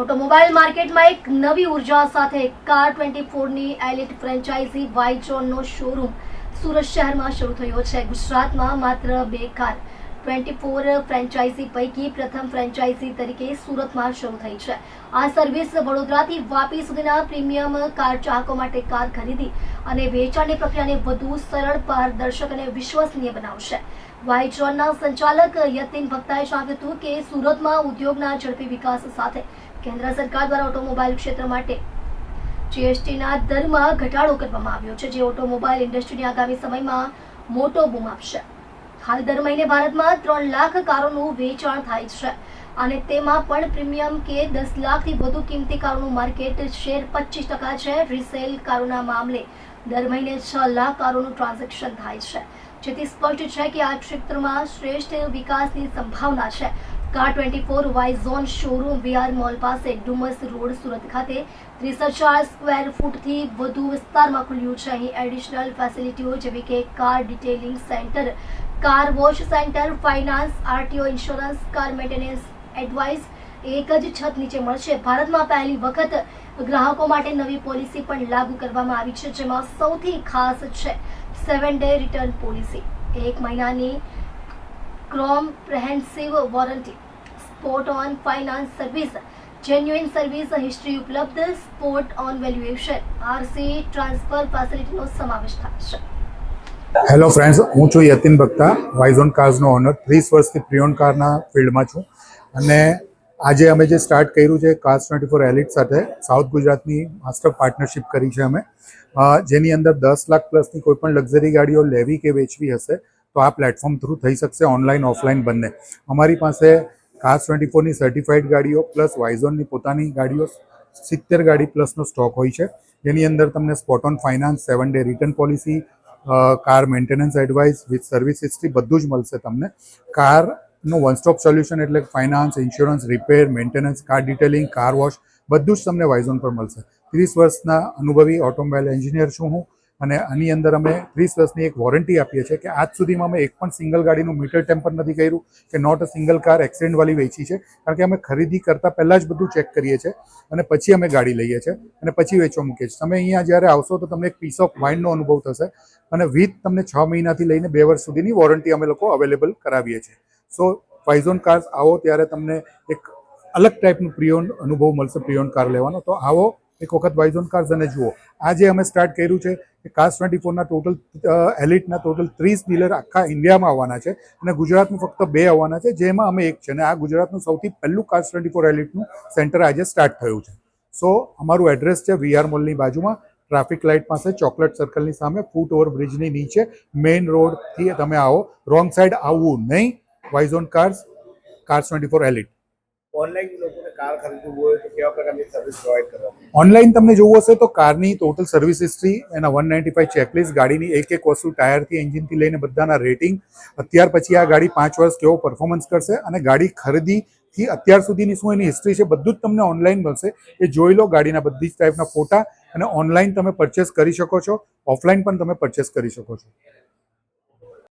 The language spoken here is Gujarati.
ઓટોમોબાઈલ માર્કેટમાં એક નવી ઊર્જા સાથે કાર ટ્વેન્ટી ફોરની એલિટ ફ્રેન્ચાઇઝી વાઇચોનનો શોરૂમ સુરત શહેરમાં શરૂ થયો છે. ગુજરાતમાં માત્ર બે કાર ટ્વેન્ટી ફોર ફ્રેન્ચાઇઝી પૈકી પ્રથમ ફ્રેન્ચાઇઝી તરીકે સુરતમાં શરૂ થઈ છે. આ સર્વિસ વડોદરાથી વાપી સુધીના પ્રીમિયમ કાર ચાહકો માટે કાર ખરીદી અને વેચાણની પ્રક્રિયાને વધુ સરળ, પારદર્શક અને વિશ્વસનીય બનાવશે. વાઇટ્રોનના સંચાલક યતિન ભક્તાએ જણાવ્યું હતું કે સુરતમાં ઉદ્યોગના ઝડપી વિકાસ સાથે કેન્દ્ર સરકાર દ્વારા ઓટોમોબાઈલ ક્ષેત્ર માટે જીએસટીના દરમાં ઘટાડો કરવામાં આવ્યો છે, જે ઓટોમોબાઈલ ઇન્ડસ્ટ્રીને આગામી સમયમાં મોટો બૂમ આપશે. હાલ દર મહિને ભારતમાં ત્રણ લાખ કારોનું વેચાણ થાય છે. અને તેમાં પણ પ્રીમિયમ કે દસ લાખથી વધુ કિંમતી કારોનું માર્કેટ શેર પચીસ ટકા છે. રિસેલ કારોના મામલે દર મહિને છ લાખ કારોનું ટ્રાન્ઝેક્શન થાય છે. જેથી સ્પષ્ટ છે કે આ ક્ષેત્રમાં શ્રેષ્ઠ વિકાસની સંભાવના છે. Car twenty four Y zone showroom VR mall પાસે ડુમસ રોડ સુરત ખાતે ત્રીસ હજાર સ્ક્વેર ફૂટથી વધુ વિસ્તારમાં ખુલ્યું છે. અહીં એડિશનલ ફેસિલિટીઓ જેવી કે car detailing centre car wash centre finance RTO insurance car maintenance advice એક જ છત નીચે મળશે. ભારતમાં પહેલી વખત ગ્રાહકો માટે નવી પોલિસી પણ લાગુ કરવામાં આવી છે, જેમાં સૌથી ખાસ છે સેવન ડે રિટર્ન પોલિસી એક મહિનાની comprehensive warranty spot on finance service genuine service history ઉપલબ્ધ spot on valuation RC transfer ફેસિલિટીનો સમાવેશ થાય છે. હેલો ફ્રેન્ડ્સ હું છું યતિન ભક્તા વાઇઝોન કાર્સનો ઓનર ત્રીસ વર્ષથી પ્રિયોન કારના ફિલ્ડમાં છું. અને આજે અમે જે સ્ટાર્ટ કર્યું છે કાર્સ ટ્વેન્ટી ફોર એલિટ સાથે સાઉથ ગુજરાતની માસ્ટર પાર્ટનરશિપ કરી છે અમે. જેની અંદર દસ લાખ પ્લસની કોઈ પણ લક્ઝરી ગાડીઓ લેવી કે વેચવી હશે તો આ પ્લેટફોર્મ થ્રુ થઈ શકશે ઓનલાઈન ઓફલાઈન બંને. અમારી પાસે કાર્સ ટ્વેન્ટી ફોરની સર્ટિફાઈડ ગાડીઓ પ્લસ વાઇઝોનની પોતાની ગાડીઓ, સિત્તેર ગાડી પ્લસનો સ્ટોક હોય છે. જેની અંદર તમને spot on finance seven day return policy car maintenance advice with service history બધું જ મળશે તમને. કારનું વન સ્ટોપ સોલ્યુશન એટલે finance insurance repair maintenance car detailing car wash બધું જ તમને વાઇઝોન પર મળશે. ત્રીસ વર્ષના અનુભવી ઓટોમોબાઈલ એન્જિનિયર છું હું. અને આની અંદર અમે ત્રીસ વર્ષની એક વોરંટી આપીએ છીએ કે આજ સુધીમાં અમે એક પણ સિંગલ ગાડીનું મીટર ટેમ્પર નથી કર્યું, કે નોટ અ સિંગલ કાર એક્સિડન્ટવાળી વેચી છે. કારણ કે અમે ખરીદી કરતાં પહેલાં જ બધું ચેક કરીએ છીએ અને પછી અમે ગાડી લઈએ છીએ અને પછી વેચવા મૂકીએ છીએ. તમે અહીંયા જ્યારે આવશો તો તમને એક પીસ ઓફ માઇન્ડનો અનુભવ થશે અને વિથ તમને છ મહિનાથી લઈને બે વર્ષ સુધીની વોરંટી અમે લોકો અવેલેબલ કરાવીએ છીએ. સો વાઇઝોન કાર્સ આવો ત્યારે તમને એક અલગ ટાઈપનું પ્રિયોન અનુભવ મળશે પ્રિયોન કાર લેવાનો. તો આવો એક વખત વાઇઝોન કાર્સ અને જુઓ. આજે અમે સ્ટાર્ટ કર્યું છે કે કાર્સ ટ્વેન્ટી ફોરના ટોટલ એલિટના ટોટલ ત્રીસ ડીલર આખા ઇન્ડિયામાં આવવાના છે અને ગુજરાતમાં ફક્ત બે આવવાના છે, જેમાં અમે એક છે અને આ ગુજરાતનું સૌથી પહેલું કાર્સ ટ્વેન્ટી ફોર એલિટનું સેન્ટર આજે સ્ટાર્ટ થયું છે. સો અમારું એડ્રેસ છે વીઆર મોલની બાજુમાં ટ્રાફિક લાઇટ પાસે ચોકલેટ સર્કલની સામે ફૂટ ઓવર બ્રિજની નીચે મેઇન રોડથી તમે આવો. રોંગ સાઈડ આવવું નહીં. Y zone cars cars twenty four elite online car ખરીદવું હોય તો કેવા પ્રકારની સર્વિસ પ્રોવાઈડ કરવામાં ઓનલાઈન તમને જોવું હશે તો કારની ટોટલ સર્વિસ હિસ્ટ્રી એના વન નાઇન્ટી ફાઈવ ચેકલિસ્ટ ગાડીની એક એક વસ્તુ, ટાયરથી એન્જિનથી લઈને બધાના રેટિંગ અત્યાર પછી આ ગાડી પાંચ વર્ષ કેવો પરફોર્મન્સ કરશે અને ગાડી ખરીદીથી અત્યાર સુધીની શું એની હિસ્ટ્રી છે, બધું જ તમને ઓનલાઈન મળશે. એ જોઈ લો ગાડીના બધી જ ટાઈપના ફોટા અને ઓનલાઈન તમે પરચેસ કરી શકો છો. ઓફલાઈન પણ તમે પરચેસ કરી શકો છો.